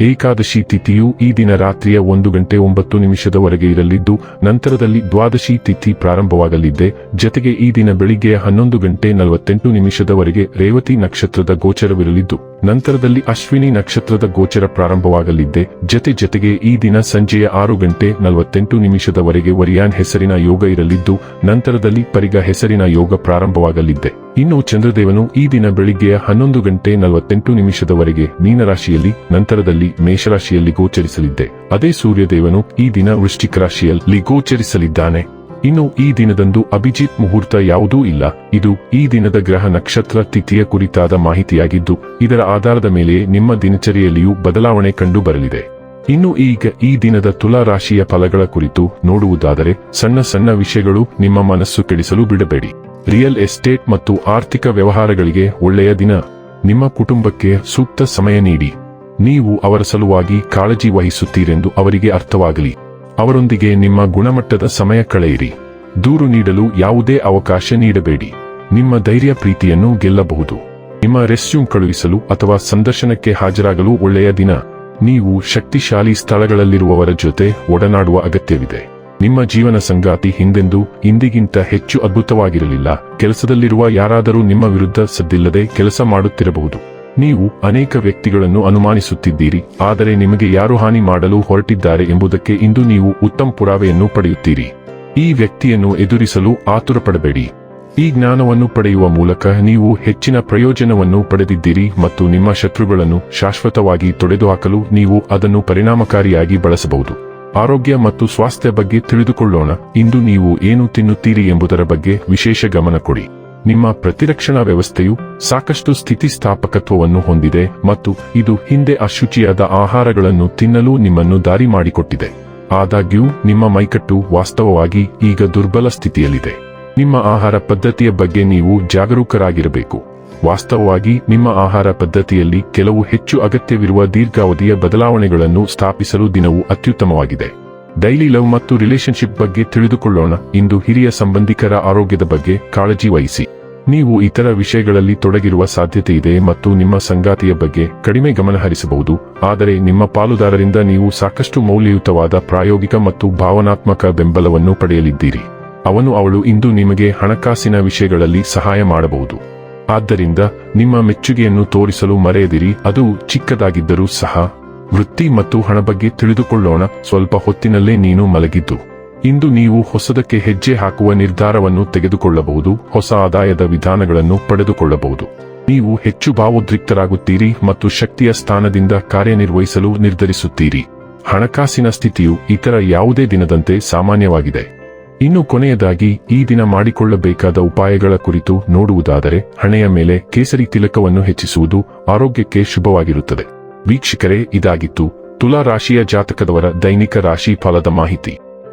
ಏಕಾದಶಿ ತಿಥಿಯು ಈ ದಿನ ರಾತ್ರಿಯ ಒಂದು ಗಂಟೆ ಒಂಬತ್ತು ನಿಮಿಷದವರೆಗೆ ಇರಲಿದ್ದು, ನಂತರದಲ್ಲಿ ದ್ವಾದಶಿ ತಿಥಿ ಪ್ರಾರಂಭವಾಗಲಿದ್ದೆ ಜತೆಗೆ ಈ ದಿನ ಬೆಳಿಗ್ಗೆಯ ಹನ್ನೊಂದು ಗಂಟೆ ನಲವತ್ತೆಂಟು ನಿಮಿಷದವರೆಗೆ ರೇವತಿ ನಕ್ಷತ್ರದ ಗೋಚರವಿರಲಿದ್ದು, ನಂತರದಲ್ಲಿ ಅಶ್ವಿನಿ ನಕ್ಷತ್ರದ ಗೋಚರ ಪ್ರಾರಂಭವಾಗಲಿದ್ದೆ ಜತೆ ಜತೆಗೆ ಈ ದಿನ ಸಂಜೆಯ ಆರು ಗಂಟೆ ನಲವತ್ತೆಂಟು ನಿಮಿಷದವರೆಗೆ ವರಿಯಾನ್ ಹೆಸರಿನ ಯೋಗ ಇರಲಿದ್ದು, ನಂತರದಲ್ಲಿ ಪರಿಗ ಹೆಸರಿನ ಯೋಗ ಪ್ರಾರಂಭವಾಗಲಿದ್ದೆ ಇನ್ನು ಚಂದ್ರದೇವನು ಈ ದಿನ ಬೆಳಿಗ್ಗೆಯ ಹನ್ನೊಂದು ಗಂಟೆ ನಲವತ್ತೆಂಟು ನಿಮಿಷದವರೆಗೆ ಮೀನರಾಶಿಯಲ್ಲಿ, ನಂತರದಲ್ಲಿ ಮೇಷರಾಶಿಯಲ್ಲಿ ಗೋಚರಿಸಲಿದ್ದೆ. ಅದೇ ಸೂರ್ಯದೇವನು ಈ ದಿನ ವೃಶ್ಚಿಕ ರಾಶಿಯಲ್ಲಿ ಗೋಚರಿಸಲಿದ್ದಾನೆ. ಇನ್ನು ಈ ದಿನದಂದು ಅಭಿಜಿತ್ ಮುಹೂರ್ತ ಯಾವುದೂ ಇಲ್ಲ. ಇದು ಈ ದಿನದ ಗ್ರಹ ನಕ್ಷತ್ರ ತಿಥಿಯ ಕುರಿತಾದ ಮಾಹಿತಿಯಾಗಿದ್ದು, ಇದರ ಆಧಾರದ ಮೇಲೆ ನಿಮ್ಮ ದಿನಚರಿಯಲ್ಲಿಯೂ ಬದಲಾವಣೆ ಕಂಡು ಬರಲಿದೆ ಇನ್ನು ಈಗ ಈ ದಿನದ ತುಲಾ ರಾಶಿಯ ಫಲಗಳ ಕುರಿತು ನೋಡುವುದಾದರೆ, ಸಣ್ಣ ಸಣ್ಣ ವಿಷಯಗಳು ನಿಮ್ಮ ಮನಸ್ಸು ಕೆಡಿಸಲು ಬಿಡಬೇಡಿ. ರಿಯಲ್ ಎಸ್ಟೇಟ್ ಮತ್ತು ಆರ್ಥಿಕ ವ್ಯವಹಾರಗಳಿಗೆ ಒಳ್ಳೆಯ ದಿನ. ನಿಮ್ಮ ಕುಟುಂಬಕ್ಕೆ ಸೂಕ್ತ ಸಮಯ ನೀಡಿ. ನೀವು ಅವರ ಸಲುವಾಗಿ ಕಾಳಜಿ ವಹಿಸುತ್ತೀರೆಂದು ಅವರಿಗೆ ಅರ್ಥವಾಗಲಿ. ಅವರೊಂದಿಗೆ ನಿಮ್ಮ ಗುಣಮಟ್ಟದ ಸಮಯ ಕಳೆಯಿರಿ. ದೂರು ನೀಡಲು ಯಾವುದೇ ಅವಕಾಶ ನೀಡಬೇಡಿ. ನಿಮ್ಮ ಧೈರ್ಯ ಪ್ರೀತಿಯನ್ನು ಗೆಲ್ಲಬಹುದು. ನಿಮ್ಮ ರೆಸ್ಯೂಮ್ ಕಳುಹಿಸಲು ಅಥವಾ ಸಂದರ್ಶನಕ್ಕೆ ಹಾಜರಾಗಲು ಒಳ್ಳೆಯ ದಿನ. ನೀವು ಶಕ್ತಿಶಾಲಿ ಸ್ಥಳಗಳಲ್ಲಿರುವವರ ಜೊತೆ ಒಡನಾಡುವ ಅಗತ್ಯವಿದೆ. ನಿಮ್ಮ ಜೀವನ ಸಂಗಾತಿ ಹಿಂದೆಂದೂ ಇಂದಿಗಿಂತ ಹೆಚ್ಚು ಅದ್ಭುತವಾಗಿರಲಿಲ್ಲ. ಕೆಲಸದಲ್ಲಿರುವ ಯಾರಾದರೂ ನಿಮ್ಮ ವಿರುದ್ಧ ಸದ್ದಿಲ್ಲದೆ ಕೆಲಸ ಮಾಡುತ್ತಿರಬಹುದು. ನೀವು ಅನೇಕ ವ್ಯಕ್ತಿಗಳನ್ನು ಅನುಮಾನಿಸುತ್ತಿದ್ದೀರಿ, ಆದರೆ ನಿಮಗೆ ಯಾರು ಹಾನಿ ಮಾಡಲು ಹೊರಟಿದ್ದಾರೆ ಎಂಬುದಕ್ಕೆ ಇಂದು ನೀವು ಉತ್ತಮ ಪುರಾವೆಯನ್ನು ಪಡೆಯುತ್ತೀರಿ. ಈ ವ್ಯಕ್ತಿಯನ್ನು ಎದುರಿಸಲು ಆತುರಪಡಬೇಡಿ. ಈ ಜ್ಞಾನವನ್ನು ಪಡೆಯುವ ಮೂಲಕ ನೀವು ಹೆಚ್ಚಿನ ಪ್ರಯೋಜನವನ್ನು ಪಡೆದಿದ್ದೀರಿ ಮತ್ತು ನಿಮ್ಮ ಶತ್ರುಗಳನ್ನು ಶಾಶ್ವತವಾಗಿ ತೊಡೆದುಹಾಕಲು ನೀವು ಅದನ್ನು ಪರಿಣಾಮಕಾರಿಯಾಗಿ ಬಳಸಬಹುದು. ಆರೋಗ್ಯ ಮತ್ತು ಸ್ವಾಸ್ಥ್ಯ ಬಗ್ಗೆ ತಿಳಿದುಕೊಳ್ಳೋಣ, ಇಂದು ನೀವು ಏನು ತಿನ್ನುತ್ತೀರಿ ಎಂಬುದರ ಬಗ್ಗೆ ವಿಶೇಷ ಗಮನ ಕೊಡಿ. ನಿಮ್ಮ ಪ್ರತಿರಕ್ಷಣಾ ವ್ಯವಸ್ಥೆಯು ಸಾಕಷ್ಟು ಸ್ಥಿತಿಸ್ಥಾಪಕತ್ವವನ್ನು ಹೊಂದಿದೆ ಮತ್ತು ಇದು ಹಿಂದೆ ಅಶುಚಿಯಾದ ಆಹಾರಗಳನ್ನು ತಿನ್ನಲು ನಿಮ್ಮನ್ನು ದಾರಿ ಮಾಡಿಕೊಟ್ಟಿದೆ. ಆದಾಗ್ಯೂ, ನಿಮ್ಮ ಮೈಕಟ್ಟು ವಾಸ್ತವವಾಗಿ ಈಗ ದುರ್ಬಲ ಸ್ಥಿತಿಯಲ್ಲಿದೆ. ನಿಮ್ಮ ಆಹಾರ ಪದ್ಧತಿಯ ಬಗ್ಗೆ ನೀವು ಜಾಗರೂಕರಾಗಿರಬೇಕು. ವಾಸ್ತವವಾಗಿ, ನಿಮ್ಮ ಆಹಾರ ಪದ್ಧತಿಯಲ್ಲಿ ಕೆಲವು ಹೆಚ್ಚು ಅಗತ್ಯವಿರುವ ದೀರ್ಘಾವಧಿಯ ಬದಲಾವಣೆಗಳನ್ನು ಸ್ಥಾಪಿಸಲು ದಿನವು ಅತ್ಯುತ್ತಮವಾಗಿದೆ. ಡೈಲಿ ಲವ್ ಮತ್ತು ರಿಲೇಶನ್ಶಿಪ್ ಬಗ್ಗೆ ತಿಳಿದುಕೊಳ್ಳೋಣ. ಇಂದು ಹಿರಿಯ ಸಂಬಂಧಿಕರ ಆರೋಗ್ಯದ ಬಗ್ಗೆ ಕಾಳಜಿ ವಹಿಸಿ. ನೀವು ಇತರ ವಿಷಯಗಳಲ್ಲಿ ತೊಡಗಿರುವ ಸಾಧ್ಯತೆ ಇದೆ ಮತ್ತು ನಿಮ್ಮ ಸಂಗಾತಿಯ ಬಗ್ಗೆ ಕಡಿಮೆ ಗಮನ ಹರಿಸಬಹುದು, ಆದರೆ ನಿಮ್ಮ ಪಾಲುದಾರರಿಂದ ನೀವು ಸಾಕಷ್ಟು ಮೌಲ್ಯಯುತವಾದ ಪ್ರಾಯೋಗಿಕ ಮತ್ತು ಭಾವನಾತ್ಮಕ ಬೆಂಬಲವನ್ನು ಪಡೆಯಲಿದ್ದೀರಿ. ಅವನು ಅವಳು ಇಂದು ನಿಮಗೆ ಹಣಕಾಸಿನ ವಿಷಯಗಳಲ್ಲಿ ಸಹಾಯ ಮಾಡಬಹುದು. ಆದ್ದರಿಂದ ನಿಮ್ಮ ಮೆಚ್ಚುಗೆಯನ್ನು ತೋರಿಸಲು ಮರೆಯದಿರಿ, ಅದು ಚಿಕ್ಕದಾಗಿದ್ದರೂ ಸಹ. ವೃತ್ತಿ ಮತ್ತು ಹಣ ಬಗ್ಗೆ ತಿಳಿದುಕೊಳ್ಳೋಣ, ಸ್ವಲ್ಪ ಹೊತ್ತಿನಲ್ಲೇ ನೀನು ಮಲಗಿದ್ದು. ಇಂದು ನೀವು ಹೊಸದಕ್ಕೆ ಹೆಜ್ಜೆ ಹಾಕುವ ನಿರ್ಧಾರವನ್ನು ತೆಗೆದುಕೊಳ್ಳಬಹುದು, ಹೊಸ ಆದಾಯದ ವಿಧಾನಗಳನ್ನು ಪಡೆದುಕೊಳ್ಳಬಹುದು. ನೀವು ಹೆಚ್ಚು ಭಾವೋದ್ರಿಕ್ತರಾಗುತ್ತೀರಿ ಮತ್ತು ಶಕ್ತಿಯ ಸ್ಥಾನದಿಂದ ಕಾರ್ಯನಿರ್ವಹಿಸಲು ನಿರ್ಧರಿಸುತ್ತೀರಿ. ಹಣಕಾಸಿನ ಸ್ಥಿತಿಯು ಇತರ ಯಾವುದೇ ದಿನದಂತೆ ಸಾಮಾನ್ಯವಾಗಿದೆ. ಇನ್ನು ಕೊನೆಯದಾಗಿ, ಈ ದಿನ ಮಾಡಿಕೊಳ್ಳಬೇಕಾದ ಉಪಾಯಗಳ ಕುರಿತು ನೋಡುವುದಾದರೆ, ಹಣೆಯ ಮೇಲೆ ಕೇಸರಿ ತಿಲಕವನ್ನು ಹೆಚ್ಚಿಸುವುದು ಆರೋಗ್ಯಕ್ಕೆ ಶುಭವಾಗಿರುತ್ತದೆ. ವೀಕ್ಷಕರೇ, ಇದಾಗಿತ್ತು ತುಲಾ ರಾಶಿಯ ಜಾತಕದವರ ದೈನಿಕ ರಾಶಿ ಫಲದ ಮಾಹಿತಿ.